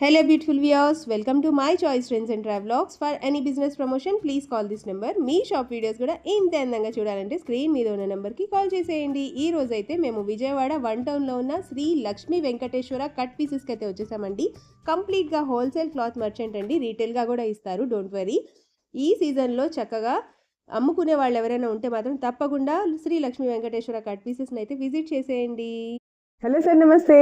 Hello beautiful viewers. Welcome to my choice trends and travelogues for any business promotion please call this number me shop videos కూడా ఇంత అందంగా చూడాలంటే screen మీద ఉన్న నెంబర్కి call చేసేయండి. ఈ రోజు అయితే మేము విజయవాడ వన్ టౌన్లో ఉన్న శ్రీ లక్ష్మీ వెంకటేశ్వర కట్ పీసెస్కి అయితే వచ్చేసామండి. కంప్లీట్గా హోల్సేల్ క్లాత్ మర్చెంట్ అండి. రీటైల్గా కూడా ఇస్తారు. డోంట్ వరీ ఈ సీజన్లో చక్కగా అమ్ముకునే వాళ్ళు ఎవరైనా ఉంటే మాత్రం తప్పకుండా శ్రీ లక్ష్మీ వెంకటేశ్వర కట్ పీసెస్ని అయితే విజిట్ చేసేయండి. Hello sir namaste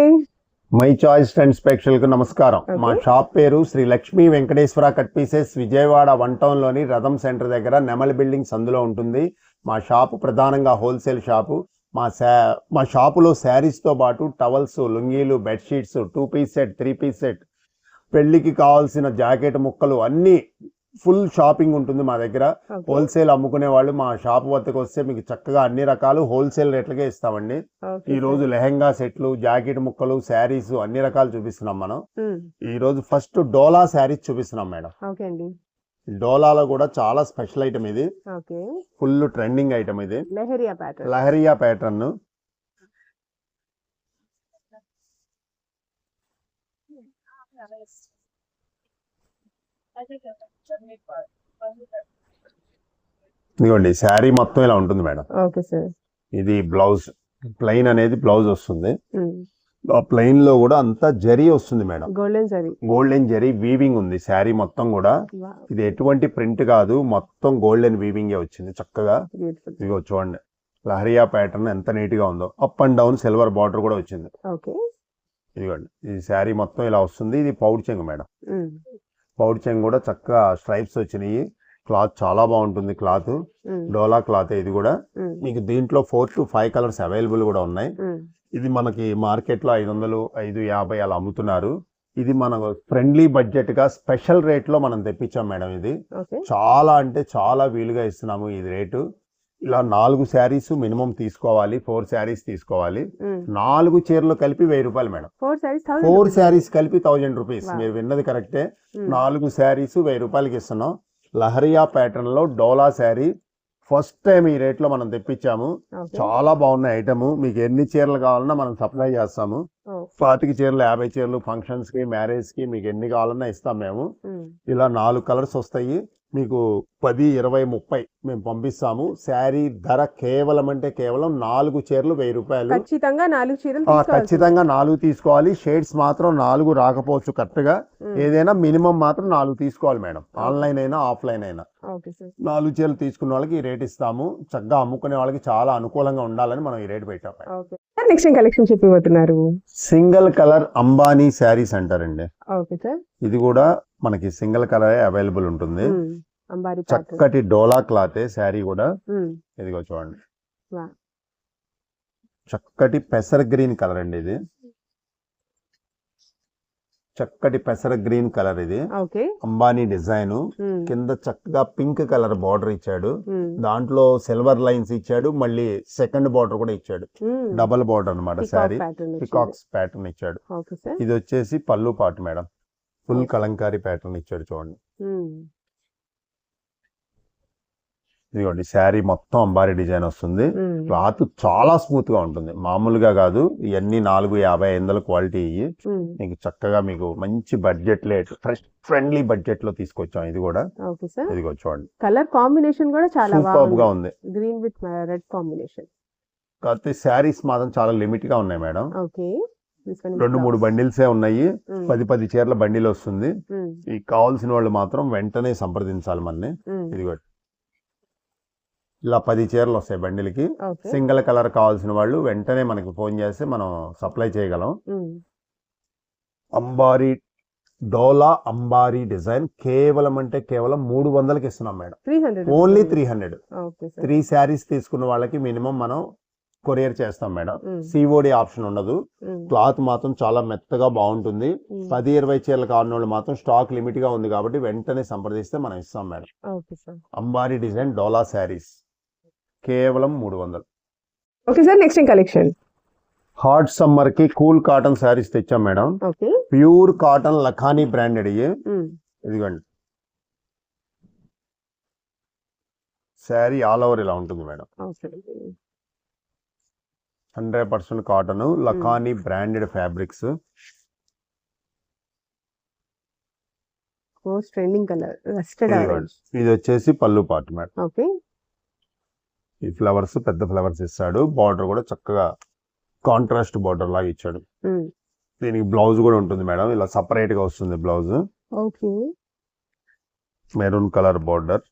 my choice friends ప్రేక్షకులకు నమస్కారం. మా షాప్ పేరు Sri Lakshmi Venkateswara cut pieces Vijayawada one టౌన్లోని రథం సెంటర్ దగ్గర నెమల్ బిల్డింగ్ సందులో ఉంటుంది. మా షాపు ప్రధానంగా హోల్సేల్ షాపు. మా శా మా షాపులో శారీస్తో పాటు towels లుంగీలు bedsheets two piece set three piece set పెళ్ళికి కావాల్సిన జాకెట్ ముక్కలు అన్ని ఫుల్ షాపింగ్ ఉంటుంది మా దగ్గర. హోల్సేల్ అమ్ముకునే వాళ్ళు మా షాప్ వద్దకు వస్తే మీకు చక్కగా అన్ని రకాలు హోల్సేల్ రేట్లకే ఇస్తామండి. ఈ రోజు లెహెంగా సెట్లు జాకెట్ ముక్కలు శారీస్ అన్ని రకాలు చూపిస్తున్నాం మనం. ఈ రోజు ఫస్ట్ డోలా శారీస్ చూపిస్తున్నాం మేడం. డోలాలో కూడా చాలా స్పెషల్ ఐటమ్ ఇది. ఫుల్ ట్రెండింగ్ ఐటమ్ ఇది. లెహరియా ప్యాటర్న్. లహరియా ప్యాటర్న్. ఇదిగోండి శారీ మొత్తం ఇలా ఉంటుంది మేడం. Okay sir. ఇది బ్లౌజ్ ప్లెయిన్ అనేది బ్లౌజ్ వస్తుంది. ఆ ప్లెయిన్లో కూడా అంతా జరీ వస్తుంది మేడం. గోల్డెన్ సరీ గోల్డెన్ జరీ వీవింగ్ ఉంది శారీ మొత్తం కూడా. ఇది ఎటువంటి ప్రింట్ కాదు మొత్తం గోల్డెన్ వీవింగ్ వచ్చింది చక్కగా. ఇదిగో చూడండి లహరియా ప్యాటర్న్ ఎంత నీట్గా ఉందో. Up and down silver border కూడా వచ్చింది. ఇదిగోండి ఈ శారీ మొత్తం ఇలా వస్తుంది ఇది పౌడ్ చెంగు మేడం. పౌడ్ చెంగు కూడా చక్కగా స్ట్రైప్స్ వచ్చినాయి. క్లాత్ చాలా బాగుంటుంది క్లాత్ డోలా క్లాత్ ఇది కూడా. మీకు దీంట్లో four to five colours available కూడా ఉన్నాయి. ఇది మనకి మార్కెట్లో ఐదు వందలు ఐదు యాభై అలా అమ్ముతున్నారు. ఇది మన ఫ్రెండ్లీ బడ్జెట్గా స్పెషల్ రేట్లో మనం తెప్పించాం మేడం ఇది. చాలా అంటే చాలా వీలుగా ఇస్తున్నాము ఇది రేటు. ఇలా నాలుగు శారీస్ మినిమం తీసుకోవాలి ఫోర్ శారీస్ తీసుకోవాలి. నాలుగు చీరలు కలిపి వెయ్యి రూపాయలు మేడం. ఫోర్ శారీస్ కలిపి థౌజండ్ రూపీస్. మీరు విన్నది కరెక్టే. నాలుగు శారీస్ వెయ్యి రూపాయలకి ఇస్తున్నాం. లహరియా ప్యాటర్న్లో డోలా శారీ. ఫస్ట్ టైం ఈ రేట్లో మనం తెప్పించాము. చాలా బాగున్నాయి ఐటమ్. మీకు ఎన్ని చీరలు కావాలన్నా మనం సప్లై చేస్తాము. పాతిక చీరలు యాభై చీరలు ఫంక్షన్స్కి మ్యారేజ్కి మీకు ఎన్ని కావాలన్నా ఇస్తాం మేము. ఇలా నాలుగు కలర్స్ వస్తాయి. మీకు పది ఇరవై ముప్పై మేము పంపిస్తాము. శారీ ధర కేవలం అంటే కేవలం నాలుగు చీరలు వెయ్యి రూపాయలు. ఖచ్చితంగా నాలుగు చీరలు తీసుకోవాలి ఖచ్చితంగా నాలుగు తీసుకోవాలి. షేడ్స్ మాత్రం నాలుగు రాకపోవచ్చు కరెక్ట్గా ఏదైనా మినిమం మాత్రం నాలుగు తీసుకోవాలి మేడం. ఆన్లైన్ అయినా ఆఫ్లైన్ అయినా. నాలుగు చీరలు తీసుకున్న వాళ్ళకి ఈ రేట్ ఇస్తాము. చక్కగా అమ్ముకునే వాళ్ళకి చాలా అనుకూలంగా ఉండాలని మనం ఈ రేట్ పెట్టాం నెక్స్ట్ కలెక్షన్ చెప్పిపోతున్నారు సింగిల్ కలర్ అంబానీ శారీస్ అంటారండి ఇది కూడా మనకి సింగిల్ కలర్ అవైలబుల్ ఉంటుంది. చక్కటి డోలా క్లాత్ శారీ కూడా ఇదిగో చూడండి. చక్కటి పెసర గ్రీన్ కలర్ అండి ఇది. చక్కటి పెసర గ్రీన్ కలర్ ఇది. అంబానీ డిజైన్. కింద చక్కగా పింక్ కలర్ బార్డర్ ఇచ్చాడు. దాంట్లో సిల్వర్ లైన్స్ ఇచ్చాడు. మళ్ళీ సెకండ్ బార్డర్ కూడా ఇచ్చాడు. డబల్ బార్డర్ అన్నమాట శారీ. పికాక్స్ ప్యాటర్న్ ఇచ్చాడు. ఇది వచ్చేసి పళ్ళు పాటు మేడం. ఫుల్ కలంకారీ ప్యాటర్న్ ఇచ్చాడు చూడండి. ఇదిగోండి శారీ మొత్తం అంబారీ డిజైన్ వస్తుంది. క్లాత్ చాలా స్మూత్గా ఉంటుంది. మామూలుగా కాదు ఇవన్నీ నాలుగు యాభై ఐదు క్వాలిటీ ఇవి మీకు చక్కగా మీకు మంచి బడ్జెట్ లేట్ ఫ్రెష్ ఫ్రెండ్లీ బడ్జెట్లో తీసుకొచ్చాం ఇది కూడా. ఇదిగో చూడండి. కలర్ కాంబినేషన్ కూడా చాలా గా ఉంది. Green with red combination. కాకపోతే శారీస్ మాత్రం చాలా లిమిట్గా ఉన్నాయి మేడం. ఓకే. రెండు మూడు బండిల్సే ఉన్నాయి. పది పది చీరల బండిల్ వస్తుంది. ఈ కావాల్సిన వాళ్ళు మాత్రం వెంటనే సంప్రదించాలి మనని ఇదిగో ఇలా పది చీరలు వస్తాయి బండిల్కి. సింగిల్ కలర్ కావాల్సిన వాళ్ళు వెంటనే మనకి ఫోన్ చేస్తే మనం సప్లై చేయగలం. అంబారీ డోలా అంబారీ డిజైన్ కేవలం అంటే కేవలం మూడు వందలకి ఇస్తున్నాం madam. Only three hundred. Three saris తీసుకున్న వాళ్ళకి మినిమం మనం కొరియర్ చేస్తాం మేడం. సిఓడి ఆప్షన్ ఉండదు. క్లాత్ మాత్రం చాలా మెత్తగా బాగుంటుంది. పది ఇరవై చీరలు కావాలని వాళ్ళు మాత్రం స్టాక్ లిమిట్గా ఉంది కాబట్టి వెంటనే సంప్రదిస్తే మనం ఇస్తాం మేడం. అంబారీ డిజైన్ డోలా శారీస్. కేవలం మూడు వందలు. Okay sir next collection hot సమ్మర్కి కూల్ కాటన్ శారీస్ తెచ్చాం madam okay pure cotton Lakhani branded ఇదిగోండి. శారీ ఆల్ ఓవర్ ఇలా ఉంటుంది madam hundred percent cotton Lakhani branded fabrics. Trending colour ఇది వచ్చేసి పళ్ళు పాటు మేడం ఓకే ఈ ఫ్లవర్స్ పెద్ద ఫ్లవర్స్ ఇస్తాడు. బార్డర్ కూడా చక్కగా కాంట్రాస్ట్ బార్డర్ లాగా ఇచ్చాడు. దీనికి బ్లౌజ్ కూడా ఉంటుంది మేడం. ఇలా సపరేట్గా వస్తుంది blouse. Maroon colour border.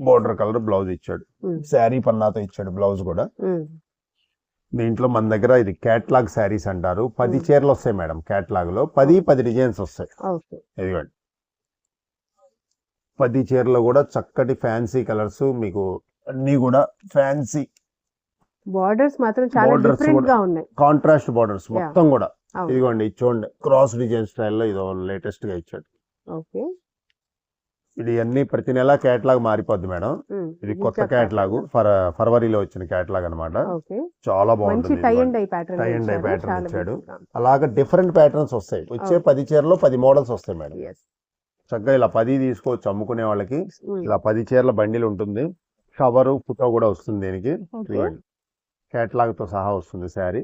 Border colour blouse ఇచ్చాడు. శారీ పన్నాతో ఇచ్చాడు బ్లౌజ్ కూడా. దీంట్లో మన దగ్గర ఇది క్యాట్లాగ్ శారీస్ అంటారు. పది. చీరలు వస్తాయి మేడం క్యాట్లాగ్లో. పది పది డిజైన్స్ వస్తాయి. ఇదిగోండి. పది చీరలు కూడా చక్కటి ఫ్యాన్సీ కలర్స్ మీకు అన్ని కూడా ఫ్యాన్సీ బార్డర్స్ మాత్రం చాలా డిఫరెంట్. గా ఉన్నాయి. కాంట్రాస్ట్ బార్డర్స్ మొత్తం కూడా. ఇదిగోండి ఇది చూడండి. క్రాస్ డిజైన్ స్టైల్లో ఇది లేటెస్ట్గా ఇచ్చాడు. ఓకే. ఇది అన్ని ప్రతి నెల క్యాట్లాగ్ మారిపోద్ది మేడం. ఇది కొత్త ఫర్ ఫర్వరీలో వచ్చిన క్యాట్లాగ్ అన్నమాట. ఓకే. చాలా మంచి బాగుంటుంది టై అండ్. డై ప్యాటర్న్ ఇచ్చాడు. అలాగా డిఫరెంట్ ప్యాటర్న్స్ వస్తాయి. వచ్చే. పది చీరలో పది మోడల్స్ వస్తాయి మేడం. చక్కగా ఇలా పది తీసుకోవచ్చు అమ్ముకునే వాళ్ళకి. ఇలా పది చీరల బండిల్ ఉంటుంది. కవరు ఫోటో కూడా వస్తుంది దీనికి. ఇదిగోండి కేటలాగ్తో సహా వస్తుంది శారీ.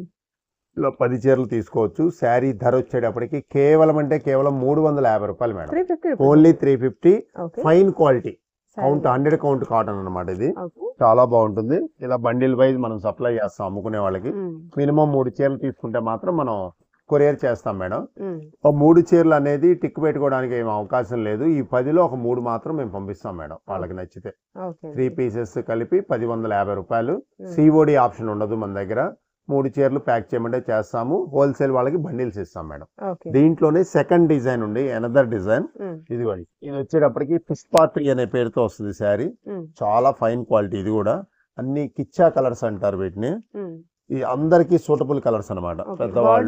ఇలా పది చీరలు తీసుకోవచ్చు. శారీ ధర వచ్చేటప్పటికి కేవలం అంటే కేవలం మూడు వందల యాభై రూపాయలు madam. Only three fifty. Fine quality. Count hundred count cotton అన్నమాట ఇది. చాలా బాగుంటుంది. ఇలా బండిల్ వైజ్ మనం సప్లై చేస్తాం అమ్ముకునే వాళ్ళకి. మినిమం మూడు చీరలు తీసుకుంటే మాత్రం మనం కొరియర్ చేస్తాం మేడం. ఆ మూడు చీరలు అనేది టిక్ పెట్టుకోవడానికి ఏం అవకాశం లేదు. ఈ పదిలో ఒక మూడు మాత్రం మేము పంపిస్తాం మేడం వాళ్ళకి నచ్చితే. త్రీ పీసెస్ కలిపి పది వందల యాభై రూపాయలు. సిఓడి ఆప్షన్ ఉండదు మన దగ్గర. మూడు చీరలు ప్యాక్ చేయమంటే చేస్తాము. హోల్సేల్ వాళ్ళకి బండిల్స్ ఇస్తాం మేడం. దీంట్లోనే సెకండ్ డిజైన్ ఉంది అనదర్ డిజైన్. ఇదిగోండి. ఇది వచ్చేటప్పటికి పుష్పాత్రి అనే పేరుతో వస్తుంది శారీ. చాలా ఫైన్ క్వాలిటీ ఇది కూడా. అన్ని కిచ్చా కలర్స్ అంటారు వీటిని. ఈ అందరికి సూటబుల్ కలర్స్ పెద్దవాళ్ళు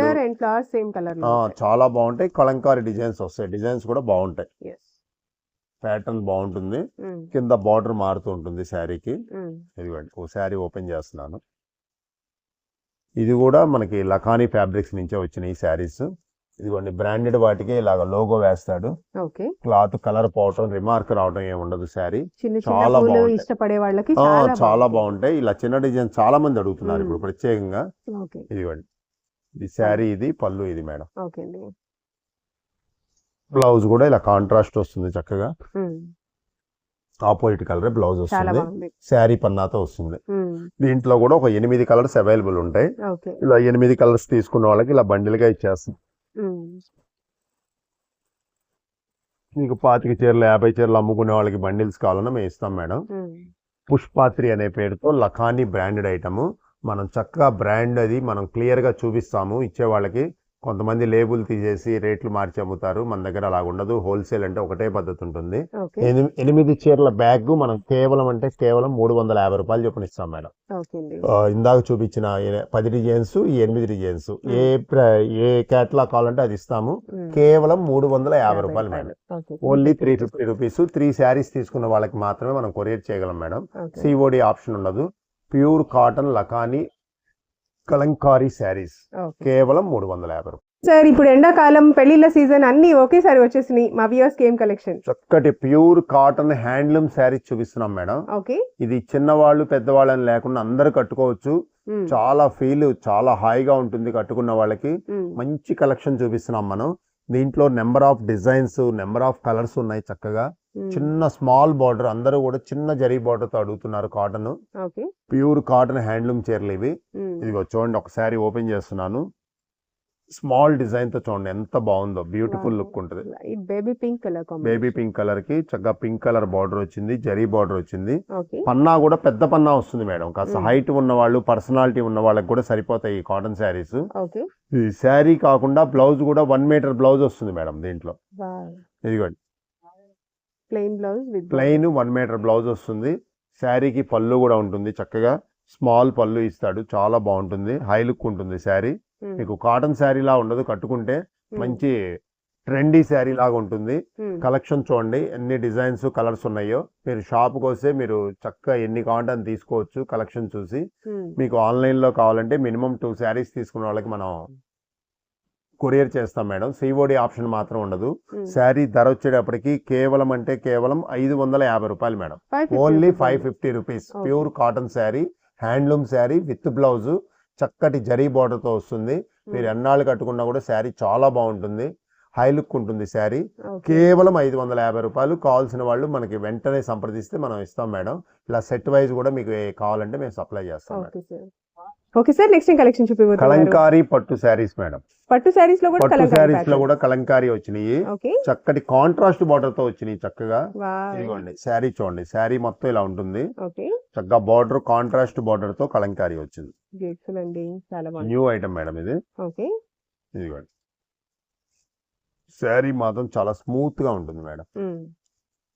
ఆ, చాలా బాగుంటాయి. కలంకారీ డిజైన్స్ వస్తాయి. డిజైన్స్ కూడా బాగుంటాయి. ప్యాటర్న్ బాగుంటుంది. కింద బార్డర్ మారుతూ ఉంటుంది శారీకి. ఇదిగోండి ఓ శారీ ఓపెన్ చేస్తున్నాను. ఇది కూడా మనకి లఖానీ ఫ్యాబ్రిక్స్ నుంచే వచ్చిన ఈ శారీస్. ఇదిగోండి బ్రాండెడ్ వాటికి ఇలాగ లోగో వేస్తాడు. ఓకే. క్లాత్ కలర్ పోవటం రిమార్క్ రావడం ఏమి ఉండదు శారీ. చాలా బాగుంటాయి. ఇష్టపడే వాళ్ళకి చాలా బాగుంటాయి. ఇలా చిన్న డిజైన్ చాలా మంది అడుగుతున్నారు. ఇప్పుడు ప్రత్యేకంగా. ఇదిగోండి. ఇది శారీ ఇది పళ్ళు ఇది మేడం. బ్లౌజ్ కూడా ఇలా కాంట్రాస్ట్ వస్తుంది చక్కగా. ఆపోజిట్ కలర్ బ్లౌజ్ వస్తుంది. శారీ పన్నాతో వస్తుంది. దీంట్లో కూడా ఒక ఎనిమిది కలర్స్ అవైలబుల్ ఉంటాయి. ఇలా ఎనిమిది కలర్స్ తీసుకున్న వాళ్ళకి ఇలా బండిల్గా ఇచ్చేస్తాం. ఉమ్, మీకు పాతిక చీరలు యాభై చీరలు అమ్ముకునే వాళ్ళకి బండిల్స్ కావాలన్నా మేము ఇస్తాం మేడం. పుష్పాత్రి అనే పేరుతో లఖానీ బ్రాండెడ్ ఐటమ్. మనం చక్కగా బ్రాండ్ అది మనం క్లియర్గా చూపిస్తాము ఇచ్చే వాళ్ళకి. కొంతమంది లేబుల్ తీసేసి రేట్లు మార్చి అమ్ముతారు. మన దగ్గర అలా ఉండదు. హోల్సేల్ అంటే ఒకటే పద్ధతి ఉంటుంది. ఎనిమిది చీరల బ్యాగ్ మనం కేవలం అంటే కేవలం మూడు వందల యాభై రూపాయలు చొప్పున ఇస్తాం మేడం ఇందాక చూపించిన పది డిజైన్స్ ఈ ఎనిమిది డిజైన్స్. ఏ ఏ కేటలాగ్ కావాలంటే అది ఇస్తాము. కేవలం మూడు వందల యాభై రూపాయలు madam. Only three fifty rupees. Three saris తీసుకున్న వాళ్ళకి మాత్రమే మనం కొరియర్ చేయగలం మేడం. సిఓడి ఆప్షన్ ఉండదు. Pure cotton Lakhani Kalamkari saris. కేవలం మూడు వందల యాభై రూపాయలు. సార్ ఇప్పుడు ఎండాకాలం పెళ్ళిళ్ళ సీజన్ అన్ని ఒకేసారి వచ్చేసినాయి. మా వ్యూవర్స్ గేమ్ కలెక్షన్? చక్కటి ప్యూర్ కాటన్ హ్యాండ్లూమ్ శారీస్ చూపిస్తున్నాం మేడం. ఓకే. ఇది చిన్నవాళ్ళు పెద్దవాళ్ళని లేకుండా అందరూ కట్టుకోవచ్చు. చాలా ఫీల్ చాలా హాయిగా ఉంటుంది కట్టుకున్న వాళ్ళకి. మంచి కలెక్షన్ చూపిస్తున్నాం మనం. దీంట్లో number of designs number of colours ఉన్నాయి చక్కగా. చిన్న స్మాల్ బార్డర్ అందరూ కూడా చిన్న జరీ బార్డర్తో అడుగుతున్నారు కాటన్. ప్యూర్ కాటన్ హ్యాండ్లూమ్ చీరలు ఇవి. ఇదిగో చూడండి ఒకసారి ఓపెన్ చేస్తున్నాను. స్మాల్ డిజైన్తో చూడండి ఎంత బాగుందో బ్యూటిఫుల్. లుక్ ఉంటుంది. Baby pink colour baby pink కలర్కి చక్కగా పింక్ కలర్ బార్డర్ వచ్చింది జరీ బార్డర్ వచ్చింది. పన్నా కూడా పెద్ద పన్నా వస్తుంది మేడం. కాస్త. హైట్ ఉన్న వాళ్ళు పర్సనాలిటీ ఉన్న వాళ్ళకి కూడా సరిపోతాయి ఈ కాటన్ శారీస్. ఈ శారీ కాకుండా బ్లౌజ్ కూడా వన్ మీటర్ బ్లౌజ్ వస్తుంది మేడం దీంట్లో. ఇదిగోండి. Plain blouse with plain one metre blouse వస్తుంది. శారీకి పళ్ళు కూడా ఉంటుంది. చక్కగా స్మాల్ పళ్ళు ఇస్తాడు. చాలా బాగుంటుంది. హై లుక్ ఉంటుంది శారీ. మీకు కాటన్ శారీ లా ఉండదు. కట్టుకుంటే మంచి ట్రెండీ శారీ లాగా ఉంటుంది. కలెక్షన్ చూడండి. ఎన్ని డిజైన్స్ కలర్స్ ఉన్నాయో. మీరు షాప్కి వస్తే మీరు చక్కగా ఎన్ని కావాలంటే అని తీసుకోవచ్చు కలెక్షన్ చూసి. మీకు ఆన్లైన్లో కావాలంటే మినిమం టూ శారీస్ తీసుకున్న వాళ్ళకి మనం కొరియర్ చేస్తాం మేడం. సిఓడి ఆప్షన్ మాత్రం ఉండదు. శారీ ధర వచ్చేటప్పటికి కేవలం అంటే కేవలం ఐదు వందల యాభై రూపాయలు madam. Only five fifty rupees. Pure cotton sari handloom sari with blouse చక్కటి జరీ border తో వస్తుంది. మీరు ఎన్నాళ్ళు కట్టుకున్నా కూడా శారీ చాలా బాగుంటుంది. హై లుక్ ఉంటుంది శారీ. కేవలం ఐదు వందల యాభై రూపాయలు కావాల్సిన వాళ్ళు మనకి వెంటనే సంప్రదిస్తే మనం ఇస్తాం మేడం. ఇలా సెట్ వైజ్ కూడా మీకు కావాలంటే మేము సప్లై చేస్తాం ఓకే సార్ నెక్స్ట్ ఏం కలెక్షన్ చూపిపోతున్నారు కలంకారీ పట్టు శారీస్ మేడం. పట్టు శారీస్లో కూడా పట్టు శారీస్లో. కూడా కలంకారీ వచ్చినాయి. చక్కటి కాంట్రాస్ట్ బార్డర్తో వచ్చినాయి చక్కగా. ఇదిగోండి శారీ చూడండి శారీ మొత్తం ఇలా ఉంటుంది. చక్కగా బార్డర్ కాంట్రాస్ట్ బార్డర్తో కలంకారీ వచ్చింది. న్యూ ఐటమ్ మేడం ఇది. ఇదిగోండి. శారీ మాత్రం చాలా స్మూత్గా ఉంటుంది మేడం.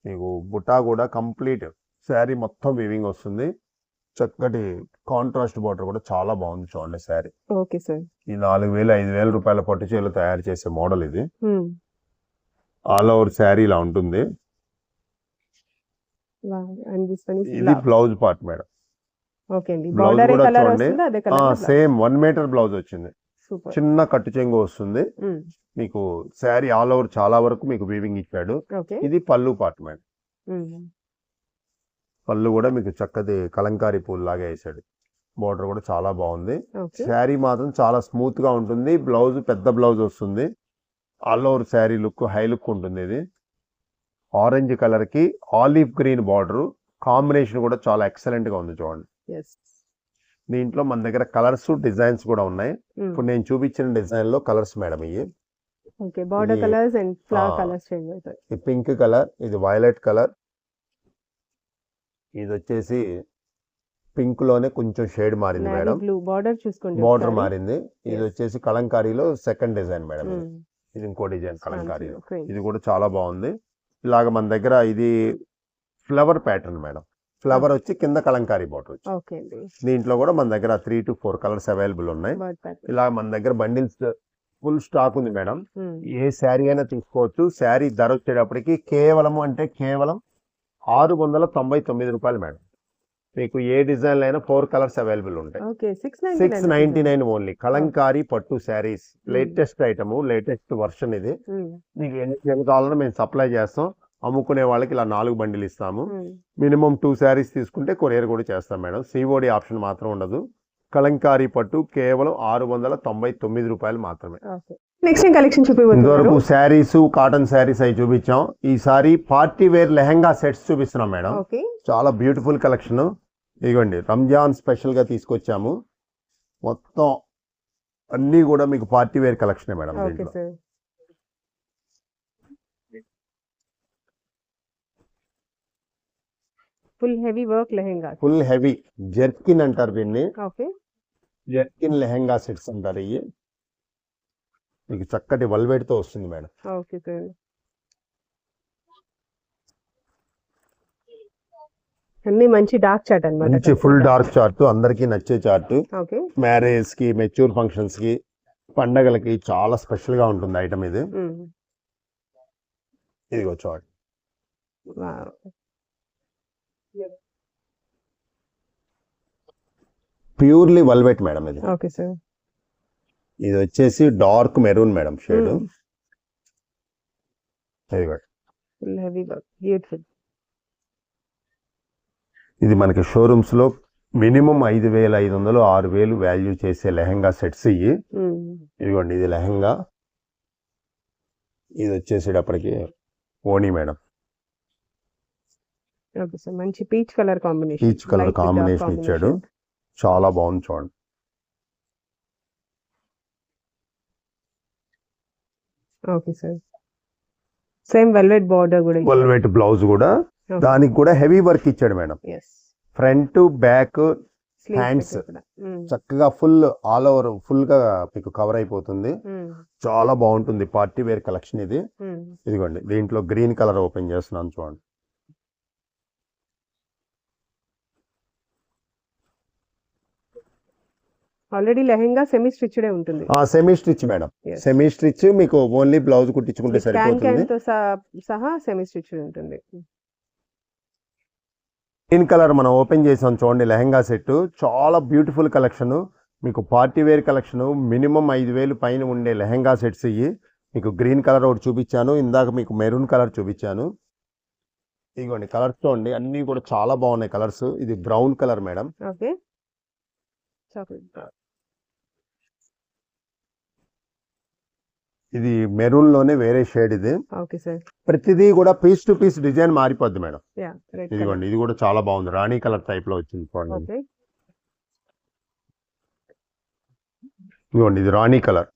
మీకు బుటా కూడా కంప్లీట్ శారీ మొత్తం వీవింగ్ వస్తుంది. చక్కటి కాంట్రాస్ట్ బార్డర్ కూడా చాలా బాగుంది చూడండి శారీ ఓకే సార్. ఈ నాలుగు వేలు ఐదు వేల రూపాయల పట్టు చీరలు తయారు చేసే మోడల్ ఇది. ఆల్ ఓవర్ శారీ ఇలా ఉంటుంది. ఇది బ్లౌజ్ పార్ట్ మేడం బార్డర్ కూడా చూడండి. సేమ్ వన్ మీటర్ బ్లౌజ్ వచ్చింది. చిన్న కట్టు చెంగు వస్తుంది. మీకు శారీ ఆల్ ఓవర్ చాలా వరకు మీకు వీవింగ్ ఇచ్చాడు. ఇది పళ్ళు పార్ట్ మేడం. పళ్ళు కూడా మీకు చక్కటి కలంకారీ పూల్ లాగా వేసాడు. బార్డర్ కూడా చాలా బాగుంది. శారీ మాత్రం చాలా స్మూత్గా ఉంటుంది. బ్లౌజ్ పెద్ద బ్లౌజ్ వస్తుంది. All over sari look high look ఉంటుంది ఇది. ఆరెంజ్ కలర్కి ఆలివ్ గ్రీన్ బార్డర్. కాంబినేషన్ కూడా చాలా ఎక్సలెంట్గా ఉంది చూడండి. దీంట్లో మన దగ్గర కలర్స్ డిజైన్స్ కూడా ఉన్నాయి. ఇప్పుడు నేను చూపించిన డిజైన్లో కలర్స్ మేడం ఇవి. Okay border colours and. Colours change అవుతాయి. పింక్ కలర్ ఇది వైలెట్ కలర్. ఇది వచ్చేసి పింక్లోనే కొంచెం షేడ్ మారింది మేడం. బార్డర్ చూసుకోండి బార్డర్. మారింది. ఇది. వచ్చేసి కలంకారీలో సెకండ్ డిజైన్ మేడం ఇది. ఇది ఇంకో డిజైన్ కలంకారీలో. ఇది కూడా చాలా బాగుంది. ఇలాగ మన దగ్గర ఇది ఫ్లవర్ ప్యాటర్న్ మేడం. ఫ్లవర్ వచ్చి కింద కలంకారీ బార్డర్ వచ్చి. దీంట్లో కూడా మన దగ్గర three to four colours available ఉన్నాయి. ఇలా మన దగ్గర బండిల్స్ ఫుల్ స్టాక్ ఉంది మేడం. ఏ శారీ అయినా తీసుకోవచ్చు. శారీ ధర వచ్చేటప్పటికి కేవలం అంటే కేవలం ఆరు వందల తొంభై తొమ్మిది రూపాయలు మేడం. మీకు ఏ డిజైన్ అయినా ఫోర్ కలర్స్ అవైలబుల్ ఉంటాయి. Six ninety nine only. Kalamkari పట్టు saris. Latest item latest version ఇది. మీకు ఎన్ని కావాలన్నా మేము సప్లై చేస్తాం. అమ్ముకునే వాళ్ళకి ఇలా నాలుగు బండిలు ఇస్తాము. మినిమం టూ శారీస్ తీసుకుంటే కొరియర్ కూడా చేస్తాం మేడం. సిఓడి ఆప్షన్ మాత్రం ఉండదు. కలంకారీ పట్టు కేవలం ఆరు వందల తొంభై తొమ్మిది రూపాయలు మాత్రమే. నెక్స్ట్ ఏం కలెక్షన్ ఇంతవరకు శారీస్ కాటన్ శారీస్ అవి చూపించాం. ఈసారి పార్టీ వేర్ లెహంగా సెట్స్ చూపిస్తున్నాం మేడం. చాలా బ్యూటిఫుల్ కలెక్షన్. ఇదిగోండి రంజాన్ స్పెషల్గా తీసుకొచ్చాము. మొత్తం అన్నీ కూడా మీకు పార్టీ వేర్ కలెక్షన్ మేడం దీంట్లో. Full heavy work lehenga. Full heavy jerkin అంటారు దీన్ని. జెర్కిన్ లెహంగా సెట్స్ అంటారు ఇవి. మీకు చక్కటి వెల్వెట్తో వస్తుంది మేడం. Okay sir. అన్ని మంచి డార్క్ అన్నమాట మంచి ఫుల్ డార్క్ చార్ట్ అందరికీ నచ్చే చార్ట్. మ్యారేజ్కి మెచ్యూర్ ఫంక్షన్స్కి పండగలకి చాలా స్పెషల్గా ఉంటుంది ఐటమ్ ఇది. ఇదిగో చార్ట్. ప్యూర్లీ వెల్వెట్ మేడం ఇది. Okay sir. ఇది వచ్చేసి డార్క్ మెరూన్ మేడం షేడ్. ఇది మనకి షోరూమ్స్లో మినిమం ఐదు వేల ఐదు వందలు ఆరు వేలు వాల్యూ చేసే లెహంగా సెట్స్ ఇవి ఇదిగోండి ఇది లెహంగా. ఇది వచ్చేసేటప్పటికి ఓణి మేడం. మంచి peach colour combination. Peach colour combination ఇచ్చాడు. చాలా బాగుంది చూడండి. Okay sir. Same velvet border కూడా వెల్వెట్ బ్లౌజ్ కూడా. దానికి కూడా హెవీ వర్క్ ఇచ్చాడు మేడం. Front back Hands. చక్కగా ఫుల్ ఆల్ ఓవర్ ఫుల్గా మీకు కవర్ అయిపోతుంది. చాలా బాగుంటుంది. పార్టీ వేర్ కలెక్షన్ ఇది. ఇదిగోండి దీంట్లో గ్రీన్ కలర్ ఓపెన్ చేస్తున్నాను చూడండి. ఆల్రెడీ లెహెంగా సెమీ స్టిచ్డ్ ఉంటుంది. ఆ semi stitch madam. Semi stitch మీకు ఓన్లీ బ్లౌజ్ కుట్టించుకుంటే సరిపోతుంది. సహా- సహా సెమీ స్టిచ్డ్ ఉంటుంది. గ్రీన్ కలర్ మనం ఓపెన్ చేసాం చూడండి లెహంగా సెట్ చాలా బ్యూటిఫుల్ కలెక్షన్. మీకు పార్టీ వేర్ కలెక్షన్. మినిమం ఐదు వేలు పైన ఉండే లెహంగా సెట్స్ ఇవి. మీకు గ్రీన్ కలర్ ఒకటి చూపించాను. ఇందాక మీకు మెరూన్ కలర్ చూపించాను. ఇదిగోండి కలర్స్ చూడండి. అన్నీ కూడా చాలా బాగున్నాయి కలర్స్. ఇది brown colour madam. Okay. Chocolate. ఇది మెరూన్లోనే వేరే షేడ్ ఇది. Okay sir. ప్రతిదీ కూడా పీస్ టు పీస్ డిజైన్ మారిపోద్ది మేడం. ఇదిగోండి ఇది కూడా చాలా బాగుంది. రాణి కలర్ టైప్లో వచ్చింది చూడండి. ఓకే. ఇదిగోండి ఇది రాణి కలర్.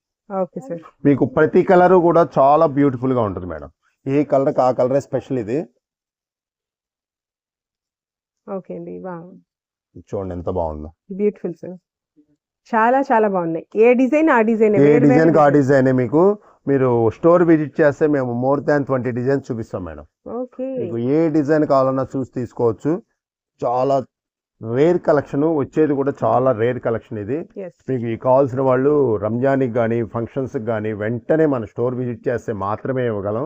మీకు ప్రతి కలర్ కూడా చాలా బ్యూటిఫుల్గా ఉంటుంది మేడం. ఏ కలర్ ఆ కలరే స్పెషల్ ఇది. ఓకే అండి వా చూడండి ఎంత బాగుందో. Beautiful sir. చాలా చాలా బాగున్నాయి. ఏ డిజైన్ ఆ డిజైన్ ఏ? డిజైన్ ఆ డిజైన్ మీకు? మీరు స్టోర్ విజిట్ చేస్తే మేము మోర్ దాన్ ట్వంటీ డిజైన్స్ చూపిస్తాం మేడం. ఓకే. మీకు ఏ డిజైన్ కావాలన్నా చూసి తీసుకోవచ్చు. చాలా రేర్ కలెక్షన్ వచ్చేది కూడా చాలా రేర్ కలెక్షన్ ఇది. మీకు ఈ కావాల్సిన వాళ్ళు రంజాన్కి కానీ ఫంక్షన్స్కి కానీ వెంటనే మన స్టోర్ విజిట్ చేస్తే మాత్రమే ఇవ్వగలం.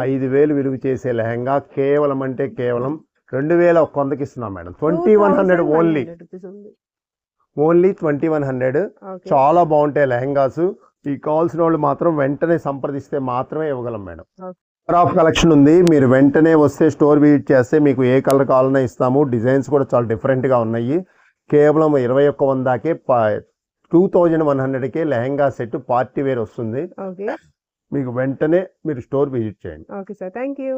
ఐదు వేలు విలువ చేసే లెహంగా కేవలం అంటే కేవలం రెండు వేల ఒక్క వందకి ఇస్తున్నాం madam. Twenty one hundred only only twenty one hundred. చాలా బాగుంటాయి లెహంగాస్. ఈ కావాల్సిన వాళ్ళు మాత్రం వెంటనే సంప్రదిస్తే మాత్రమే ఇవ్వగలం మేడం. Okay. ఆఫ్ కలెక్షన్ ఉంది. మీరు వెంటనే వస్తే స్టోర్ విజిట్ చేస్తే మీకు ఏ కలర్ కావాలన్నా ఇస్తాము. డిజైన్స్ కూడా చాలా డిఫరెంట్గా ఉన్నాయి. కేవలం ఇరవై ఒక్క వందకే టూ థౌజండ్ వన్ హండ్రెడ్కే లెహంగా సెట్ పార్టీ వేర్ వస్తుంది. మీకు వెంటనే మీరు స్టోర్ విజిట్ చేయండి. Okay sir. Thank you